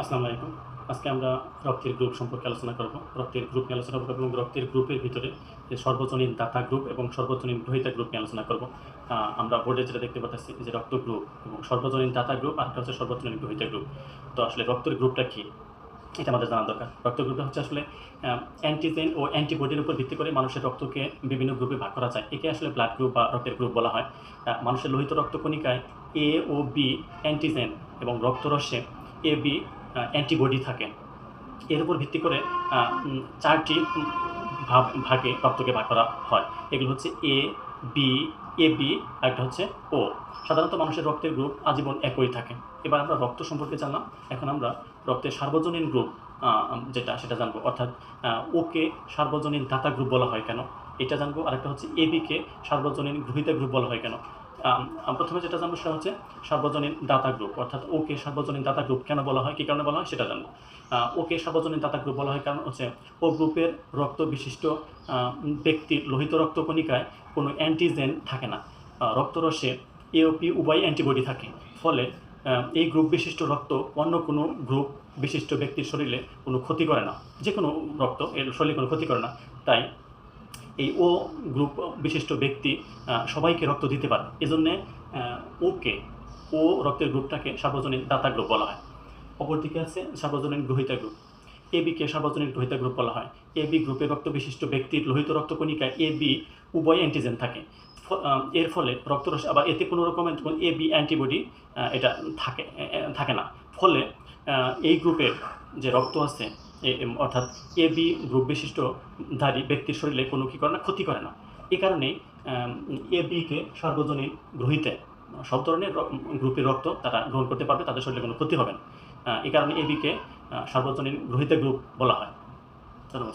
আসসালামু আলাইকুম। আজকে আমরা রক্তের গ্রুপ সম্পর্কে আলোচনা করব। রক্তের গ্রুপ নিয়ে আলোচনা করব এবং রক্তের গ্রুপের ভিতরে যে সর্বজনীন দাতা গ্রুপ এবং সর্বজনীন গ্রহিতা গ্রুপ নিয়ে আলোচনা করব। আমরা বোর্ডে যেটা দেখতে পাচ্ছি যে রক্ত গ্রুপ এবং সর্বজনীন দাতা গ্রুপ আর হচ্ছে সর্বজনীন গ্রহিতা গ্রুপ। তো আসলে রক্তের গ্রুপটা কী? এটা আমাদের জানা দরকার। রক্ত গ্রুপটা হচ্ছে আসলে অ্যান্টিজেন ও অ্যান্টিবডির উপর ভিত্তি করে মানুষের রক্তকে বিভিন্ন গ্রুপে ভাগ করা যায়। একে আসলে ব্লাড গ্রুপ বা রক্তের গ্রুপ বলা হয়। মানুষের লোহিত রক্তকণিকায় এ ও বি অ্যান্টিজেন এবং রক্তরসে এ বি অ্যান্টিবডি থাকে এর উপর ভিত্তি করে চারটি ভাগ ভাগে রক্তকে ভাগ করা হয়। এগুলো হচ্ছে এ বি এ বি একটা হচ্ছে ও সাধারণত মানুষের রক্তের গ্রুপ আজীবন একই থাকে। এবার আমরা রক্ত সম্পর্কে জানলাম। এখন আমরা রক্তের সার্বজনীন গ্রুপ যেটা, সেটা জানব। অর্থাৎ ওকে সার্বজনীন দাতা গ্রুপ বলা হয় কেন? এটা জানব, আরেকটা হচ্ছে এবিকে সার্বজনীন গ্রহিতা গ্রুপ বলা হয় কেন? প্রথমে যেটা জানব সেটা হচ্ছে সার্বজনীন দাতা গ্রুপ, অর্থাৎ ওকে সার্বজনীন দাতা গ্রুপ কেন বলা হয়, কী কারণে বলা হয় সেটা জানব। ওকে সার্বজনীন দাতা গ্রুপ বলা হয় কারণ হচ্ছে ও গ্রুপের রক্ত বিশিষ্ট ব্যক্তির লোহিত রক্তকণিকায় কোনো অ্যান্টিজেন থাকে না। রক্তরসে এওপি উভয় অ্যান্টিবডি থাকে। ফলে এই গ্রুপ বিশিষ্ট রক্ত অন্য কোনো গ্রুপ বিশিষ্ট ব্যক্তির শরীরে কোনো ক্ষতি করে না। যে কোনো রক্ত, এর শরীরে কোনো ক্ষতি করে না। তাই এই ও গ্রুপ বিশিষ্ট ব্যক্তি সবাইকে রক্ত দিতে পারে। এজন্যে ওকে, ও রক্তের গ্রুপটাকে সার্বজনীন দাতা গ্রুপ বলা হয়। অপরদিকে আছে সার্বজনীন গ্রহিতা গ্রুপ। এবিকে সার্বজনীন গ্রহিতা গ্রুপ বলা হয়। এবি গ্রুপে রক্ত বিশিষ্ট ব্যক্তির লোহিত রক্তকণিকায় এ বি উভয় অ্যান্টিজেন থাকে। এর ফলে রক্তরস, আবার এতে কোনো রকমের এ বি অ্যান্টিবডি এটা থাকে থাকে না। ফলে এই গ্রুপের যে রক্ত আছে এ- এম, অর্থাৎ এ বি গ্রুপ বিশিষ্ট ধারী ব্যক্তির শরীরে কোনো কী করে না ক্ষতি করে না। এই কারণেই এ বিকে সর্বজনীন গ্রহিতে সব ধরনের গ্রুপের রক্ত তারা গ্রহণ করতে পারবে তাদের শরীরে কোনো ক্ষতি হবে না। এ কারণে এ বিকে সর্বজনীন গ্রহীতে গ্রুপ বলা হয়। ধন্যবাদ।